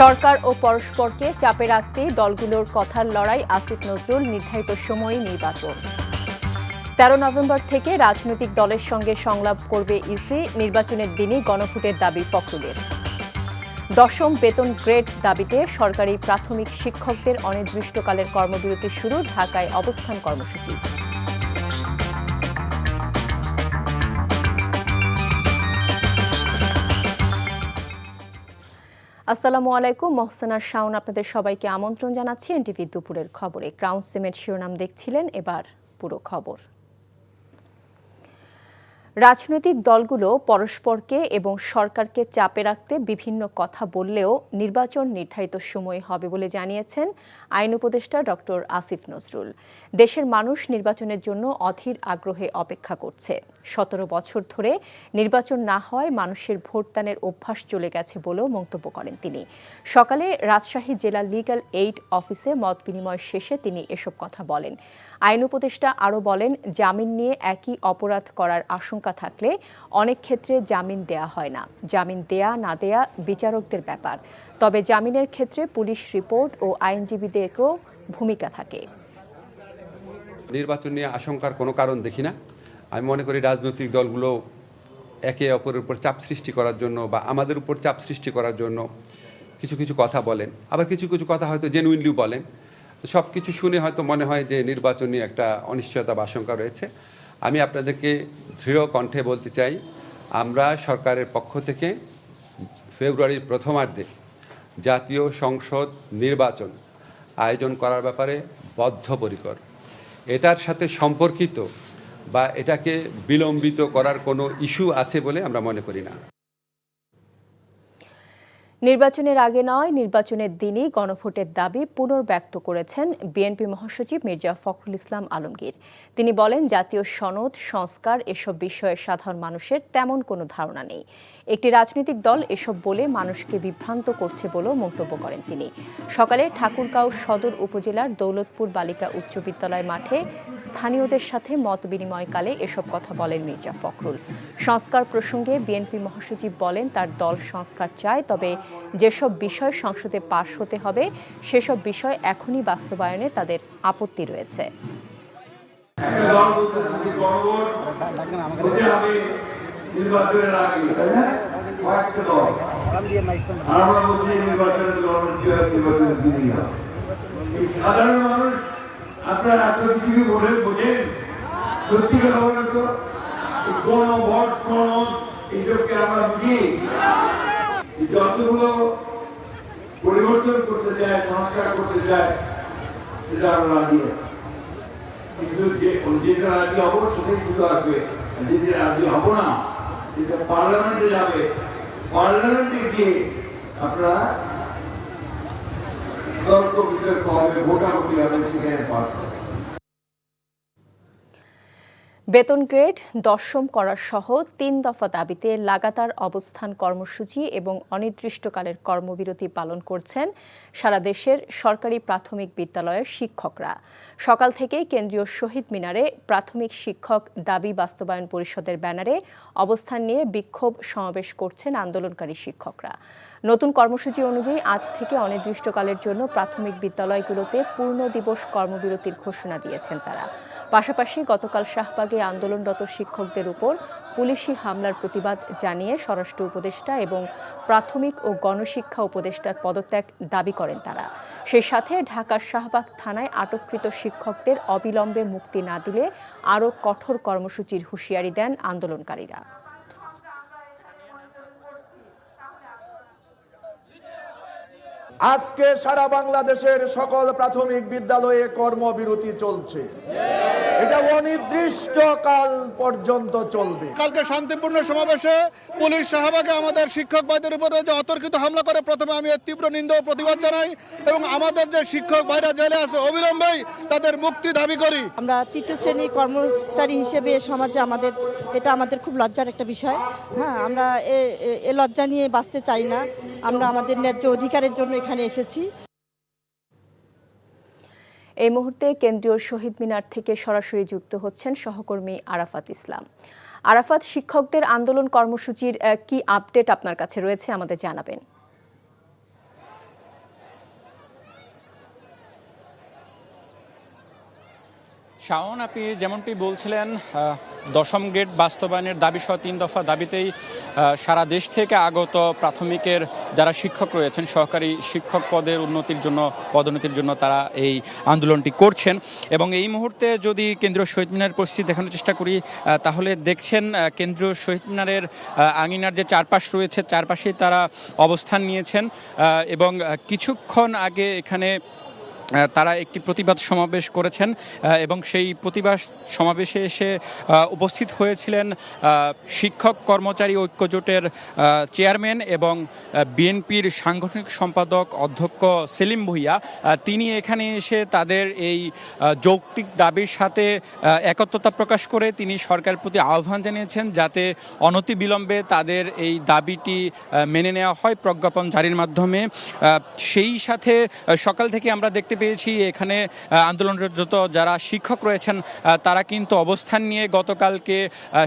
সরকার ও পরস্পরকে চাপে রাখতে দলগুলোর কথার লড়াই আসিফ নজরুল নির্ধারিত সময়ে নির্বাচন। তেরো নভেম্বর থেকে রাজনৈতিক দলের সঙ্গে সংলাপ করবে ইসি, নির্বাচনের দিনই গণভোটের দাবি ফখরুলের। দশম বেতন গ্রেড দাবিতে সরকারি প্রাথমিক শিক্ষকদের অনির্দিষ্টকালের কর্মবিরতি শুরু, ঢাকায় অবস্থান কর্মসূচি। আসসালামু আলাইকুম মহসানার শাওন আপনাদের সবাইকে আমন্ত্রণ জানাচ্ছি এনটিভি দুপুরের খবরে। ক্রাউন সিমেন্ট শিরোনাম দেখছিলেন, এবার পুরো খবর। রাজনৈতিক দলগুলো পরস্পরকে এবং সরকারকে চাপে রাখতে বিভিন্ন কথা বললেও নির্বাচন নির্ধারিত সময়ে হবে বলে জানিয়েছেন আইন উপদেষ্টা ডক্টর আসিফ নজরুল। দেশের মানুষ নির্বাচনের জন্য অধীর আগ্রহে অপেক্ষা করছে। সতেরো বছর ধরে নির্বাচন না হয় মানুষের ভোটদানের অভ্যাস চলে গেছে বলেও মন্তব্য করেন তিনি। সকালে রাজশাহী জেলা লিগ্যাল এইড অফিসে মত বিনিময় শেষে তিনি এসব কথা বলেন। আইন উপদেষ্টা আরও বলেন, জামিন নিয়ে একই অপরাধ করার আশঙ্কা থাকলে অনেক ক্ষেত্রে জামিন দেয়া হয় না। জামিন দেয়া না দেয়া বিচারকদের ব্যাপার। তবে জামিনের ক্ষেত্রে পুলিশ রিপোর্ট ও আইনজীবীদেরও ভূমিকা থাকে। নির্বাচন নিয়ে আশঙ্কার কোনো কারণ দেখি না। আমি মনে করি রাজনৈতিক দলগুলো একে অপরের উপর চাপ সৃষ্টি করার জন্য বা আমাদের উপর চাপ সৃষ্টি করার জন্য কিছু কিছু কথা বলেন। আবার কিছু কিছু কথা হয়তো জেনুইনলিও বলেন। সব কিছু শুনে হয়তো মনে হয় যে নির্বাচন একটা অনিশ্চয়তা বা আশঙ্কা রয়েছে। আমি আপনাদেরকে দৃঢ় কণ্ঠে বলতে চাই, আমরা সরকারের পক্ষ থেকে ফেব্রুয়ারির প্রথমার্ধে জাতীয় সংসদ নির্বাচন আয়োজন করার ব্যাপারে বদ্ধপরিকর। এটার সাথে সম্পর্কিত বা এটাকে বিলম্বিত করার কোনো ইস্যু আছে বলে আমরা মনে করি না। নির্বাচনের আগে নয়, নির্বাচনের দিনই গণভোটের দাবি পুনর্ব্যক্ত করেছেন বিএনপি মহাসচিব মির্জা ফখরুল ইসলাম আলমগীর। তিনি বলেন, জাতীয় সনদ, সংস্কার এসব বিষয়ে সাধারণ মানুষের তেমন কোনো ধারণা নেই। একটি রাজনৈতিক দল এসব বলে মানুষকে বিভ্রান্ত করছে বলেও মন্তব্য করেন তিনি। সকালে ঠাকুরগাঁও সদর উপজেলার দৌলতপুর বালিকা উচ্চ বিদ্যালয় মাঠে স্থানীয়দের সাথে মত বিনিময়কালে এসব কথা বলেন মির্জা ফখরুল। সংস্কার প্রসঙ্গে বিএনপি মহাসচিব বলেন, তার দল সংস্কার চায়, তবে যেসব বিষয় সংসদে পাশ হতে হবে, সেসব বিষয় এখনই বাস্তবায়নে তাদের আপত্তি রয়েছে। সাধারণ মানুষ আপনার এত বলে বোঝেন? সত্যি কথা বলেন তো, এই গণভোট সনদ এইসবকে আমরা বুঝি? যতগুলো পরিবর্তন করতে চায়, সংস্কার করতে চায়, সেটা আমরা রাজি কিন্তু যে যেটা রাজি হব সেটাই শুধু আসবে। যেটা রাজি হব না, সেটা পার্লামেন্টে যাবে। পার্লামেন্টে গিয়ে আপনারা তর্ক বিতর্ক হবে, ভোটাভুটি হবে, সেখানে পাস হবে। বেতন গ্রেড দশম করার সহ তিন দফা দাবিতে লাগাতার অবস্থান কর্মসূচি এবং অনির্দিষ্টকালের কর্মবিরতি পালন করছেন সারা দেশের সরকারি প্রাথমিক বিদ্যালয়ের শিক্ষকরা। সকাল থেকেই কেন্দ্রীয় শহীদ মিনারে প্রাথমিক শিক্ষক দাবি বাস্তবায়ন পরিষদের ব্যানারে অবস্থান নিয়ে বিক্ষোভ সমাবেশ করছেন আন্দোলনকারী শিক্ষকরা। নতুন কর্মসূচি অনুযায়ী আজ থেকে অনির্দিষ্টকালের জন্য প্রাথমিক বিদ্যালয়গুলোতে পূর্ণ দিবস কর্মবিরতির ঘোষণা দিয়েছেন তারা। পাশাপাশি গতকাল শাহবাগে আন্দোলনরত শিক্ষকদের উপর পুলিশি হামলার প্রতিবাদ জানিয়ে স্বরাষ্ট্র উপদেষ্টা এবং প্রাথমিক ও গণশিক্ষা উপদেষ্টার পদত্যাগ দাবি করেন তারা। সেই সাথে ঢাকার শাহবাগ থানায় আটককৃত শিক্ষকদের অবিলম্বে মুক্তি না দিলে আরও কঠোর কর্মসূচির হুঁশিয়ারি দেন আন্দোলনকারীরা। আজকে সারা বাংলাদেশের সকল প্রাথমিক বিদ্যালয়ে কর্মবিরতি চলছে। এটা অনির্দিষ্ট কাল পর্যন্ত চলবে। কালকে শান্তিপূর্ণ সমাবেশে পুলিশ শাহবাগে আমাদের শিক্ষক ভাইদের উপরে যে অতর্কিত হামলা করে। প্রথমে আমি এর তীব্র নিন্দা ও প্রতিবাদ জানাই এবং আমাদের যে শিক্ষক ভাইরা জেলে আছে অবিলম্বেই তাদের মুক্তি দাবি করি। আমরা তৃতীয় শ্রেণির কর্মচারী হিসেবে সমাজে আমাদের এটা আমাদের খুব লজ্জার একটা বিষয়। হ্যাঁ আমরা এ- এ- এ লজ্জা নিয়ে বাঁচতে চাই না। আমরা আমাদের ন্যায্য অধিকারের জন্য এখানে এসেছি। এই মুহূর্তে কেন্দ্রীয় শহীদ মিনার থেকে সরাসরি যুক্ত হচ্ছেন সহকর্মী আরাফাত ইসলাম। আরাফাত, শিক্ষকদের আন্দোলন কর্মসূচির কি আপডেট আপনার কাছে রয়েছে আমাদের জানাবেন। শাওন, আপনি যেমনটি বলছিলেন দশম গ্রেড বাস্তবায়নের দাবি সহ তিন দফা দাবিতেই সারা দেশ থেকে আগত প্রাথমিকের যারা শিক্ষক রয়েছেন, সহকারী শিক্ষক পদের উন্নতির জন্য, পদোন্নতির জন্য তারা এই আন্দোলনটি করছেন। এবং এই মুহূর্তে যদি কেন্দ্রীয় শহীদ মিনারের পরিস্থিতি দেখানোর চেষ্টা করি তাহলে দেখছেন কেন্দ্রীয় শহীদ মিনারের আঙিনার যে চারপাশ রয়েছে, চারপাশেই তারা অবস্থান নিয়েছেন। এবং কিছুক্ষণ আগে এখানে তারা একটি প্রতিবাদ সমাবেশ করেছেন এবং সেই প্রতিবাদ সমাবেশে এসে উপস্থিত হয়েছিলেন শিক্ষক কর্মচারী ঐক্যজোটের চেয়ারম্যান এবং বিএনপির সাংগঠনিক সম্পাদক অধ্যক্ষ সেলিম ভুইয়া। তিনি এখানে এসে তাদের এই যৌক্তিক দাবির সাথে একত্রতা প্রকাশ করে তিনি সরকারের প্রতি আহ্বান জানিয়েছেন যাতে অনতিবিলম্বে তাদের এই দাবিটি মেনে নেওয়া হয় প্রজ্ঞাপন জারির মাধ্যমে। সেই সাথে সকাল থেকে আমরা দেখতে পেয়েছি এখানে আন্দোলনরত যারা শিক্ষক রয়েছেন তারা কিন্তু অবস্থান নিয়ে গতকালকে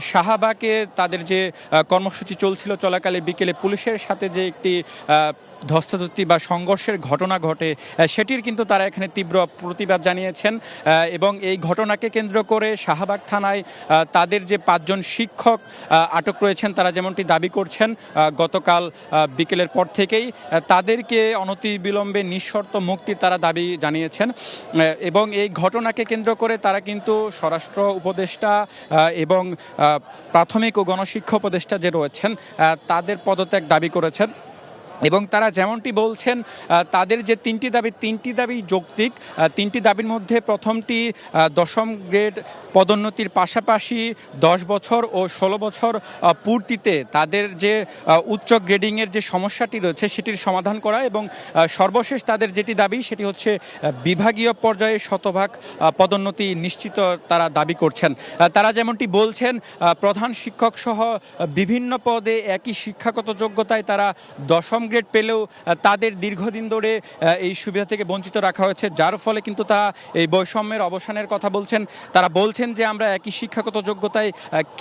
শাহাবাকে তাদের যে কর্মসূচি চলছিল চলাকালে বিকেলে পুলিশের সাথে যে একটি ধস্তাধস্তি বা সংঘর্ষের ঘটনা ঘটে সেটির কিন্তু তারা এখানে তীব্র প্রতিবাদ জানিয়েছেন এবং এই ঘটনাকে কেন্দ্র করে শাহবাগ থানায় তাদের যে পাঁচজন শিক্ষক আটক রয়েছেন, তারা যেমনটি দাবি করছেন গতকাল বিকেলের পর থেকেই তাদেরকে অনতিবিলম্বে নিঃশর্ত মুক্তির তারা দাবি জানিয়েছেন এবং এই ঘটনাকে কেন্দ্র করে তারা কিন্তু স্বরাষ্ট্র উপদেষ্টা এবং প্রাথমিক ও গণশিক্ষা উপদেষ্টা যে রয়েছেন তাদের পদত্যাগ দাবি করেছেন। এবং তারা যেমনটি বলছেন তাদের যে তিনটি দাবি তিনটি দাবি যৌক্তিক তিনটি দাবির মধ্যে প্রথমটি দশম গ্রেড পদোন্নতির পাশাপাশি দশ বছর ও ষোলো বছর পূর্তিতে তাদের যে উচ্চ গ্রেডিংয়ের যে সমস্যাটি রয়েছে সেটির সমাধান করা এবং সর্বশেষ তাদের যেটি দাবি সেটি হচ্ছে বিভাগীয় পর্যায়ে শতভাগ পদোন্নতি নিশ্চিত তারা দাবি করছেন। তারা যেমনটি বলছেন প্রধান শিক্ষক সহ বিভিন্ন পদে একই শিক্ষাগত যোগ্যতায় তারা দশম গ্রেড পেলেও তাদের দীর্ঘদিন ধরে এই সুবিধা থেকে বঞ্চিত রাখা হয়েছে, যার ফলে কিন্তু তা এই বৈষম্যের অবসানের কথা বলছেন। তারা বলছেন যে আমরা একই শিক্ষাগত যোগ্যতায়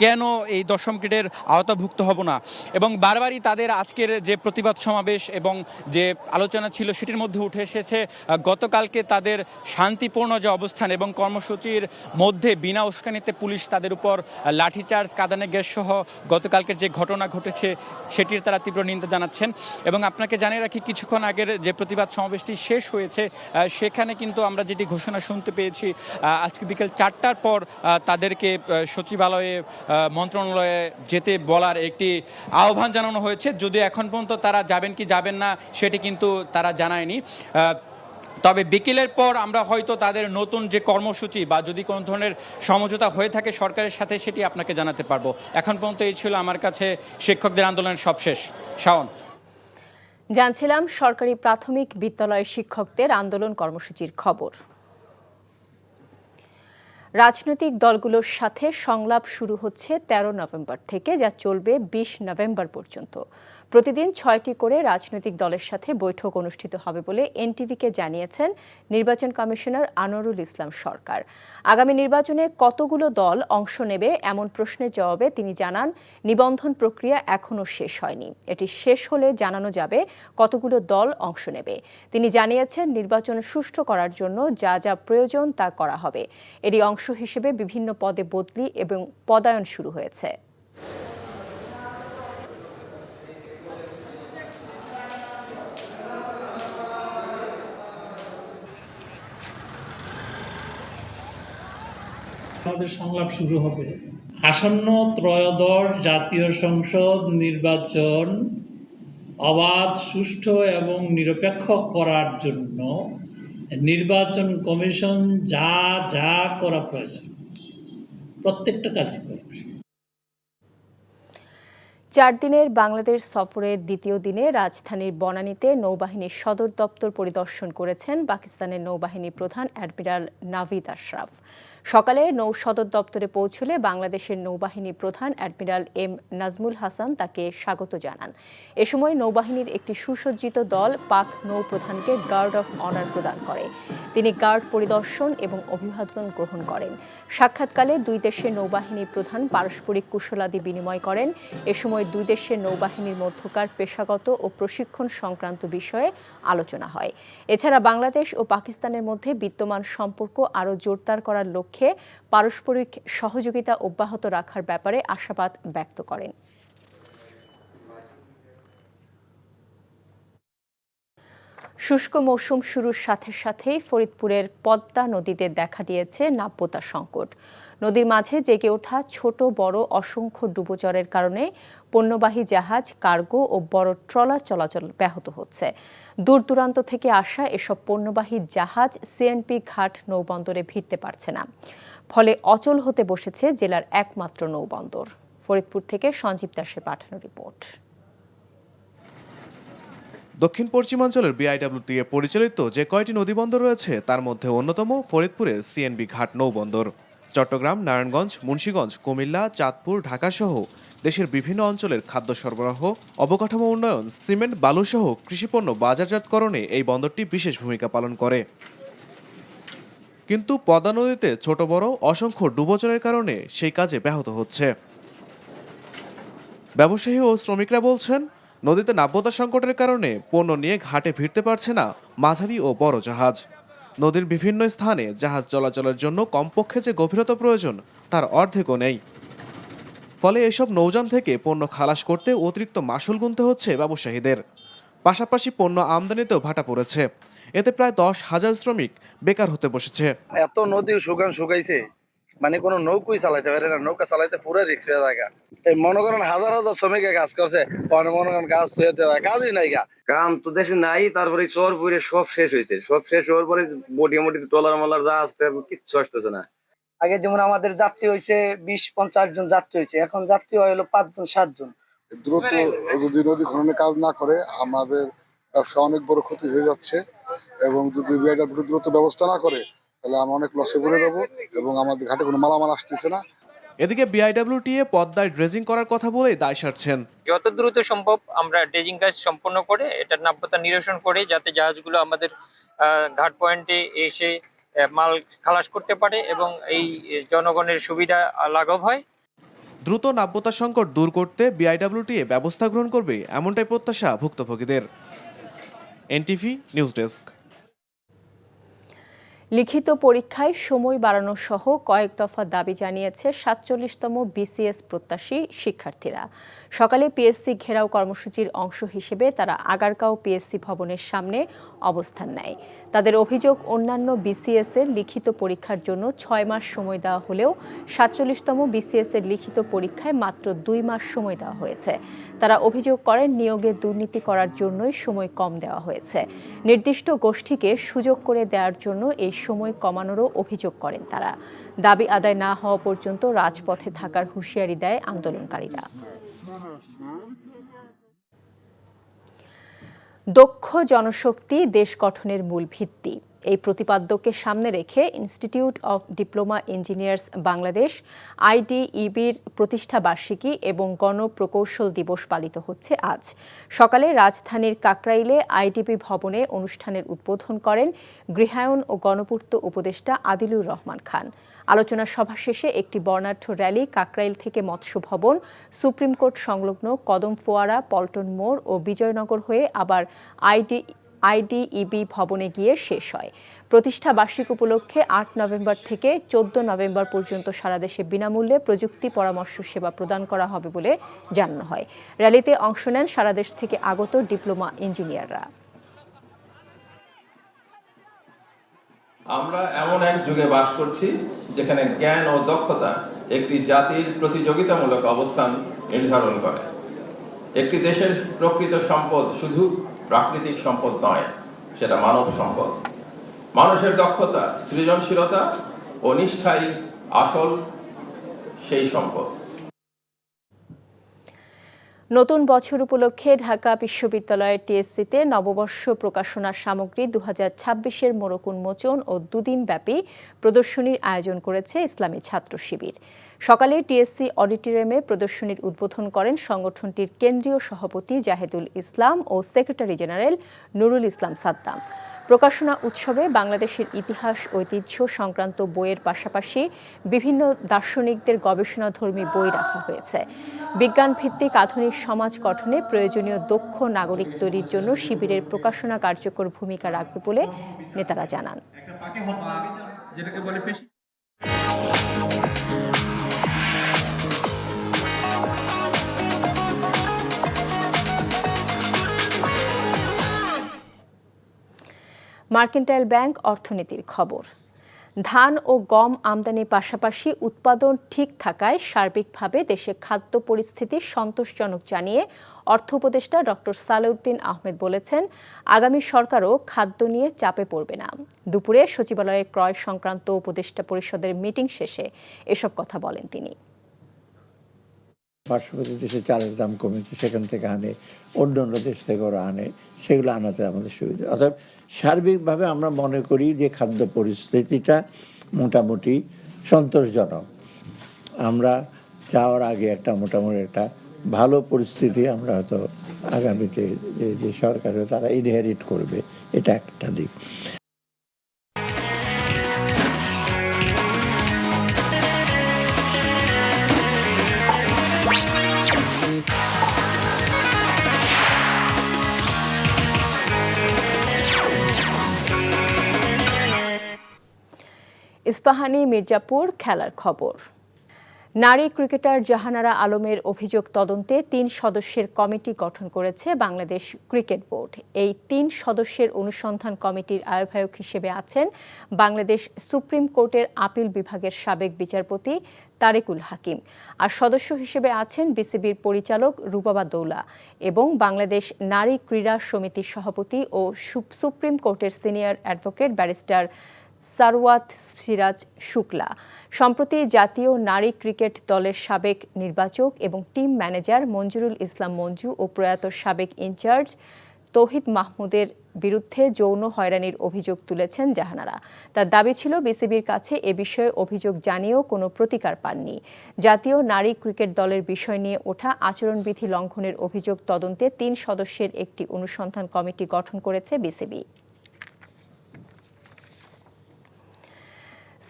কেন এই দশম গ্রেডের আওতাভুক্ত হব না? এবং বারবারই তাদের আজকের যে প্রতিবাদ সমাবেশ এবং যে আলোচনা ছিল, সেটির মধ্যে উঠে এসেছে গতকালকে তাদের শান্তিপূর্ণ যে অবস্থান এবং কর্মসূচির মধ্যে বিনা উস্কানিতে পুলিশ তাদের উপর লাঠিচার্জ, কাদানে গ্যাস সহ গতকালকের যে ঘটনা ঘটেছে, সেটির তারা তীব্র নিন্দা জানাচ্ছেন। এবং আপনাকে জানিয়ে রাখি, কিছুক্ষণ আগের যে প্রতিবাদ সমাবেশটি শেষ হয়েছে সেখানে কিন্তু আমরা যেটি ঘোষণা শুনতে পেয়েছি আজকে বিকেল চারটার পর তাদেরকে সচিবালয়ে মন্ত্রণালয়ে যেতে বলার একটি আহ্বান জানানো হয়েছে। যদিও এখন পর্যন্ত তারা যাবেন কি যাবেন না, সেটি কিন্তু তারা জানায়নি। তবে বিকেলের পর আমরা হয়তো তাদের নতুন যে কর্মসূচি বা যদি কোনো ধরনের সমঝোতা হয়ে থাকে সরকারের সাথে, সেটি আপনাকে জানাতে পারব। এখন পর্যন্ত এই ছিল আমার কাছে শিক্ষকদের আন্দোলনের সবশেষ। শাওন। জানছিলাম সরকারি প্রাথমিক বিদ্যালয়ের শিক্ষকদের আন্দোলন কর্মসূচির খবর। রাজনৈতিক দলগুলোর সাথে সংলাপ শুরু হচ্ছে ১৩ নভেম্বর থেকে, যা চলবে ২০ নভেম্বর পর্যন্ত। প্রতিদিন ছয়টি করে রাজনৈতিক দলের সাথে বৈঠক অনুষ্ঠিত হবে বলে এনটিভিকে জানিয়েছেন নির্বাচন কমিশনার আনোয়ারুল ইসলাম সরকার। আগামী নির্বাচনে কতগুলো দল অংশ নেবে এমন প্রশ্নের জবাবে তিনি জানান, নিবন্ধন প্রক্রিয়া এখনও শেষ হয়নি। এটি শেষ হলে জানানো যাবে কতগুলো দল অংশ নেবে। তিনি জানিয়েছেন, নির্বাচন সুষ্ঠু করার জন্য যা যা প্রয়োজন তা করা হবে। এরই অংশ হিসেবে বিভিন্ন পদে বদলি এবং পদায়ন শুরু হয়েছে। আমাদের সংলাপ শুরু হবে। আসন্ন ত্রয়োদশ জাতীয় সংসদ নির্বাচন অবাধ, সুষ্ঠু এবং নিরপেক্ষ করার জন্য নির্বাচন কমিশন যা যা করা প্রয়োজন প্রত্যেকটা কাজই করবে চার দিনের বাংলাদেশ সফরের দ্বিতীয় দিনে রাজধানীর বনানীতে নৌবাহিনীর সদর দপ্তর পরিদর্শন করেছেন পাকিস্তানের নৌবাহিনী প্রধান অ্যাডমিরাল নাভিদ আশরাফ। সকালে নৌ সদর দপ্তরে পৌঁছলে বাংলাদেশের নৌবাহিনী প্রধান অ্যাডমিরাল এম নাজমুল হাসান তাকে স্বাগত জানান। এ সময় নৌবাহিনীর একটি সুসজ্জিত দল পাক নৌপ্রধানকে গার্ড অফ অনার প্রদান করে। তিনি গার্ড পরিদর্শন এবং অভিবাদন গ্রহণ করেন। সাক্ষাৎকালে দুই দেশের নৌবাহিনী প্রধান পারস্পরিক কুশলাদি বিনিময় করেন। এ সময় দুই দেশের নৌবাহিনীর মধ্যকার পেশাগত ও প্রশিক্ষণ সংক্রান্ত বিষয়ে আলোচনা হয়। এছাড়া বাংলাদেশ ও পাকিস্তানের মধ্যে বিদ্যমান সম্পর্ক আরও জোরদার করার লক্ষ্যে পারস্পরিক সহযোগিতা অব্যাহত রাখার ব্যাপারে আশাবাদ ব্যক্ত করেন। শুষ্ক মৌসুম শুরুর সাথে সাথেই ফরিদপুরের পদ্মা নদীতে দেখা দিয়েছে নাব্যতা সংকট। নদীর মাঝে জেগে ওঠা ছোট, বড়, অসংখ্য ডুবোচরের কারণে পণ্যবাহী জাহাজ, কার্গো ও বড় ট্রলার চলাচল ব্যাহত হচ্ছে। দূর দূরান্ত থেকে আসা এসব পণ্যবাহী জাহাজ সিএনপি ঘাট নৌবন্দরে ভিড়তে পারছে না। ফলে অচল হতে বসেছে জেলার একমাত্র নৌবন্দর। ফরিদপুর থেকে সঞ্জীব দাসের পাঠানো রিপোর্ট। দক্ষিণ পশ্চিমাঞ্চলের বিআইডব্লিউটিএ পরিচালিত যে কয়টি নদীবন্দর রয়েছে, তার মধ্যে অন্যতম ফরিদপুরের সিএনবি ঘাট নৌবন্দর। চট্টগ্রাম, নারায়ণগঞ্জ, মুন্সীগঞ্জ, কুমিল্লা, চাঁদপুর, ঢাকাসহ দেশের বিভিন্ন অঞ্চলের খাদ্য সরবরাহ, অবকাঠামো উন্নয়ন, সিমেন্ট, বালুসহ কৃষিপণ্য বাজারজাতকরণে এই বন্দরটি বিশেষ ভূমিকা পালন করে। কিন্তু পদ্মা নদীতে ছোট, বড়, অসংখ্য ডুবোচরের কারণে সেই কাজে ব্যাহত হচ্ছে। ব্যবসায়ী ও শ্রমিকরা বলছেন নদীতে নাব্যতা সংকটের কারণে পণ্য নিয়ে ঘাটে ভিড়তে পারছে না মাঝারি ও বড় জাহাজ। নদীর বিভিন্ন স্থানে জাহাজ চলাচলের জন্য কমপক্ষে যে গভীরতা প্রয়োজন, তার অর্ধেকও নেই। ফলে এসব নৌযান থেকে পণ্য খালাস করতে অতিরিক্ত মাসুল গুনতে হচ্ছে ব্যবসায়ীদের। পাশাপাশি পণ্য আমদানিতেও ভাটা পড়েছে। এতে প্রায় দশ হাজার শ্রমিক বেকার হতে বসেছে। এত নদী শুকান শুকাইছে। মানে কোনো নৌকুই চালাইতে পারে না নৌকা চালাইতে পুরো রিক্স হয়ে জায়গা এই মনে করেন হাজার হাজার শ্রমিকে কাজ করছে মনে করেন কাজ তো হতে হয় কাজই নাই গা। কাম তো দেশে নাই তারপরে চর পুরে সব শেষ হয়েছে সব শেষ হওয়ার পরে বটি মোটি টলার মালার যা আসছে কিচ্ছু আসতেছে না। আগে যেমন আমাদের যাত্রী হয়েছে বিশ পঞ্চাশ জন যাত্রী হয়েছে এখন যাত্রী হলো পাঁচজন সাতজন দ্রুত যদি নদী খননের কাজ না করে আমাদের ব্যবসা অনেক বড় ক্ষতি হয়ে যাচ্ছে। এবং যদি দ্রুত ব্যবস্থা না করে তাহলে আমরা অনেক লসে পড়ে যাব এবং আমাদের ঘাটে কোনো মালামাল আসতেছে না। এদিকে বিআইডব্লিউটিএ পদ্মায় ড্রেজিং করার কথা বলে দায় সারছেন। যত দ্রুত সম্ভব আমরা ড্রেজিং কাজ সম্পন্ন করে এটার নাব্যতা নিরসন করে যাতে জাহাজগুলো আমাদের ঘাট পয়েন্টে এসে মাল খালাস করতে পারে এবং এই জনগণের সুবিধা লাঘব হয়। দ্রুত নাব্যতা সংকট দূর করতে বিআইডব্লিউটিএ ব্যবস্থা গ্রহণ করবে এমনটাই প্রত্যাশা ভুক্তভোগীদের। এনটিভি নিউজ ডেস্ক লিখিত পরীক্ষায় সময় বাড়ানো সহ কয়েক দফা দাবি জানিয়েছে সাতচল্লিশতম বিসিএস প্রত্যাশী শিক্ষার্থীরা। সকালে পিএসসি ঘেরাও কর্মসূচির অংশ হিসেবে তারা আগারগাঁও পিএসসি ভবনের সামনে অবস্থান নেয়। তাদের অভিযোগ, অন্যান্য বিসিএস এর লিখিত পরীক্ষার জন্য ছয় মাস সময় দেওয়া হলেও সাতচল্লিশতম বিসিএস এর লিখিত পরীক্ষায় মাত্র দুই মাস সময় দেওয়া হয়েছে। তারা অভিযোগ করেন, নিয়োগে দুর্নীতি করার জন্যই সময় কম দেওয়া হয়েছে। নির্দিষ্ট গোষ্ঠীকে সুযোগ করে দেওয়ার জন্য এই সময় কমানোরও অভিযোগ করেন তারা। দাবি আদায় না হওয়া পর্যন্ত রাজপথে থাকার হুঁশিয়ারি দেয় আন্দোলনকারীরা। দক্ষ জনশক্তি দেশ গঠনের মূল ভিত্তি। এই প্রতিপাদ্যকে সামনে রেখে institute of diploma engineers Bangladesh আইডিইবির প্রতিষ্ঠা বার্ষিকী এবং গণপ্রকৌশল দিবস পালিত হচ্ছে আজ। সকালে রাজধানীর কাকরাইলে আইডিবি ভবনে অনুষ্ঠানের উদ্বোধন করেন গৃহায়ন ও গণপূর্ত উপদেষ্টা আদিলুর রহমান খান। আলোচনা সভা শেষে একটি বর্ণাঢ্য র্যালি কাকরাইল থেকে মৎস্য ভবন, সুপ্রিম কোর্ট সংলগ্ন কদম ফোয়ারা পল্টন মোড় ও বিজয়নগর হয়ে আবার আইডি আইডিইবি ভবনে গিয়ে শেষ হয়। প্রতিষ্ঠা বার্ষিক উপলক্ষে আট নভেম্বর থেকে চোদ্দ নভেম্বর পর্যন্ত সারা দেশে বিনামূল্যে প্রযুক্তি পরামর্শ সেবা প্রদান করা হবে বলে জানানো হয়। র্যালিতে অংশ নেন সারা দেশ থেকে আগত ডিপ্লোমা ইঞ্জিনিয়াররা। আমরা এমন এক যুগে বাস করছি, যেখানে জ্ঞান ও দক্ষতা একটি জাতির প্রতিযোগিতামূলক অবস্থান নির্ধারণ করে। একটি দেশের প্রকৃত সম্পদ শুধু প্রাকৃতিক সম্পদ নয় সেটা মানব সম্পদ। মানুষের দক্ষতা সৃজনশীলতা ও নিষ্ঠাই আসল সেই সম্পদ। নতুন বছর উপলক্ষে ঢাকা বিশ্ববিদ্যালয়ের টিএসসিতে নববর্ষ প্রকাশনার সামগ্রী দু হাজার ছাব্বিশের মোড়ক উন্মোচন ও দুদিন ব্যাপী প্রদর্শনীর আয়োজন করেছে ইসলামী ছাত্র শিবির। সকালে টিএসসি অডিটোরিয়ামে প্রদর্শনীর উদ্বোধন করেন সংগঠনটির কেন্দ্রীয় সভাপতি জাহেদুল ইসলাম ও সেক্রেটারি জেনারেল নুরুল ইসলাম সাদ্দাম। প্রকাশনা উৎসবে বাংলাদেশের ইতিহাস, ঐতিহ্য সংক্রান্ত বইয়ের পাশাপাশি বিভিন্ন দার্শনিকদের গবেষণাধর্মী বই রাখা হয়েছে। বিজ্ঞান ভিত্তিক আধুনিক সমাজ গঠনে প্রয়োজনীয় দক্ষ নাগরিক তৈরির জন্য শিবিরের প্রকাশনা কার্যকর ভূমিকা রাখবে বলে নেতারা জানান। মার্কেন্টাইল ব্যাংক অর্থনীতির খবর। ধান ও গম আমদানির পাশাপাশি উৎপাদন ঠিক থাকায় সার্বিকভাবে দেশে খাদ্য পরিস্থিতি সন্তোষজনক জানিয়ে অর্থ উপদেষ্টা ডক্টর সালেউদ্দিন আহমেদ বলেছেন, আগামী সরকারও খাদ্য নিয়ে চাপে পড়বে না। দুপুরে সচিবালয়ে ক্রয় সংক্রান্ত উপদেষ্টা পরিষদের মিটিং শেষে এসব কথা বলেন তিনি। পার্শ্ববর্তী দেশে চালের দাম কমেছে, সেখান থেকে আনে, অন্য অন্য দেশ থেকে ওরা আনে, সেগুলো আনাতে আমাদের সুবিধা। অর্থাৎ সার্বিকভাবে আমরা মনে করি যে খাদ্য পরিস্থিতিটা মোটামুটি সন্তোষজনক। আমরা যাওয়ার আগে একটা মোটামুটি একটা ভালো পরিস্থিতি আমরা হয়তো আগামীতে যে সরকার তারা ইনহেরিট করবে, এটা একটা দিক। ইস্পাহানি মির্জাপুর খেলার খবর। নারী ক্রিকেটার জাহানারা আলমের অভিযোগ তদন্তে তিন সদস্যের কমিটি গঠন করেছে বাংলাদেশ ক্রিকেট বোর্ড। এই তিন সদস্যের অনুসন্ধান কমিটির আহ্বায়ক হিসেবে আছেন বাংলাদেশ সুপ্রিম কোর্টের আপিল বিভাগের সাবেক বিচারপতি তারেকুল হাকিম আর সদস্য হিসেবে আছেন বিসিবির পরিচালক রুবাবা দৌলা এবং বাংলাদেশ নারী ক্রীড়া সমিতির সভাপতি ও সুপ্রিম কোর্টের senior advocate barrister Sarwat Siraj Shukla. সম্প্রতি জাতীয় নারী ক্রিকেট দলের সাবেক নির্বাচক এবং টিম ম্যানেজার মঞ্জুরুল ইসলাম মঞ্জু ও প্রয়াত সাবেক ইনচার্জ তৌহিদ মাহমুদের বিরুদ্ধে যৌন হয়রানির অভিযোগ তুলেছেন জাহানারা। তার দাবি ছিল, বিসিবির কাছে এ বিষয়ে অভিযোগ জানিয়েও কোনো প্রতিকার পাননি। জাতীয় নারী ক্রিকেট দলের বিষয় নিয়ে ওঠা আচরণবিধি লঙ্ঘনের অভিযোগ তদন্তে তিন সদস্যের একটি অনুসন্ধান কমিটি গঠন করেছে বিসিবি।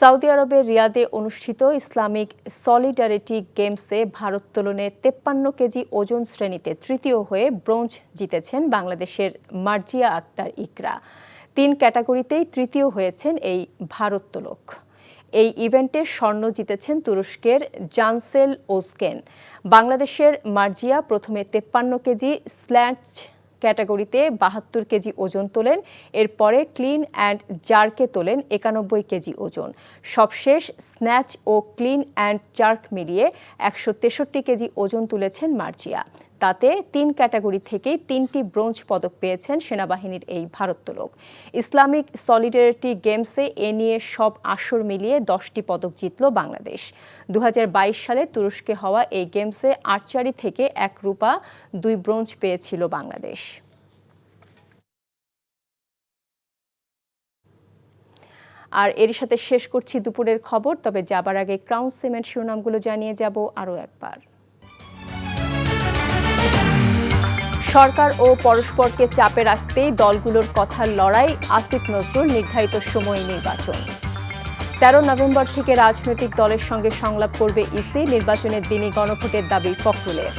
সৌদি আরবের রিয়াদে অনুষ্ঠিত ইসলামিক সলিডারিটি গেমসে ভারোত্তোলনে তেপ্পান্ন কেজি ওজন শ্রেণীতে তৃতীয় হয়ে ব্রোঞ্জ জিতেছেন বাংলাদেশের মার্জিয়া আক্তার ইকরা। তিন ক্যাটাগরিতেই তৃতীয় হয়েছেন এই ভারোত্তোলক এই ইভেন্টে স্বর্ণ জিতেছেন তুরস্কের জানসেল ওসকেন। বাংলাদেশের মার্জিয়া প্রথমে তেপ্পান্ন কেজি স্ল্যাচ ক্যাটাগরিতে বাহাত্তর কেজি ওজন তোলেন, এরপরে ক্লিন অ্যান্ড জার্কে তোলেন একানব্বই কেজি ওজন। সবশেষ স্ন্যাচ ও ক্লিন অ্যান্ড জার্ক মিলিয়ে একশো তেষট্টি কেজি ওজন তুলেছেন মার্জিয়া। তাতে তিন ক্যাটাগরি থেকেই তিনটি ব্রোঞ্জ পদক পেয়েছেন সেনাবাহিনীর এই ভারোত্তোলক। ইসলামিক সলিডারিটি গেমসে এ নিয়ে সব আসর মিলিয়ে দশটি পদক জিতল বাংলাদেশ। দুহাজার বাইশ সালে তুরস্কে হওয়া এই গেমসে আর্চারি থেকে এক রূপা, দুই ব্রোঞ্জ পেয়েছিল বাংলাদেশ। আর এর সাথে শেষ করছি দুপুরের খবর, তবে যাবার আগে ক্রাউন সিমেন্ট শিরোনামগুলো জানিয়ে যাব আরও একবার। সরকার ও পরস্পরকে চাপে রাখতেই দলগুলোর কথার লড়াই আসিফ নজরুল নির্ধারিত সময় নির্বাচন। তেরো নভেম্বর থেকে রাজনৈতিক দলের সঙ্গে সংলাপ করবে ইসি, নির্বাচনের দিনই গণভোটের দাবি ফখরুলের।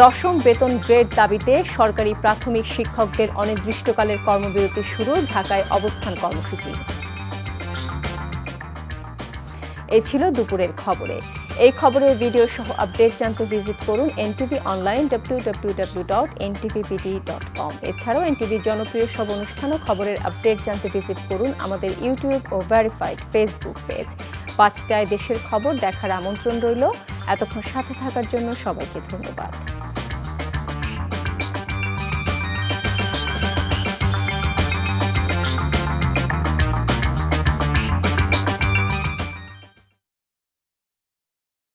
দশম বেতন গ্রেড দাবিতে সরকারি প্রাথমিক শিক্ষকদের অনির্দিষ্টকালের কর্মবিরতি শুরু, ঢাকায় অবস্থান কর্মসূচি। এ ছিল দুপুরের খবরে। এই খবরের ভিডিও সহ আপডেট জানতে ভিজিট করুন NTV online W dot dot com এছাড়াও এনটিভির জনপ্রিয় সব অনুষ্ঠান ও খবরের আপডেট জানতে ভিজিট করুন আমাদের ইউটিউব ও ভেরিফাইড ফেসবুক পেজ পাঁচটায় দেশের খবর দেখার আমন্ত্রণ রইল। এতক্ষণ সাথে থাকার জন্য সবাইকে ধন্যবাদ।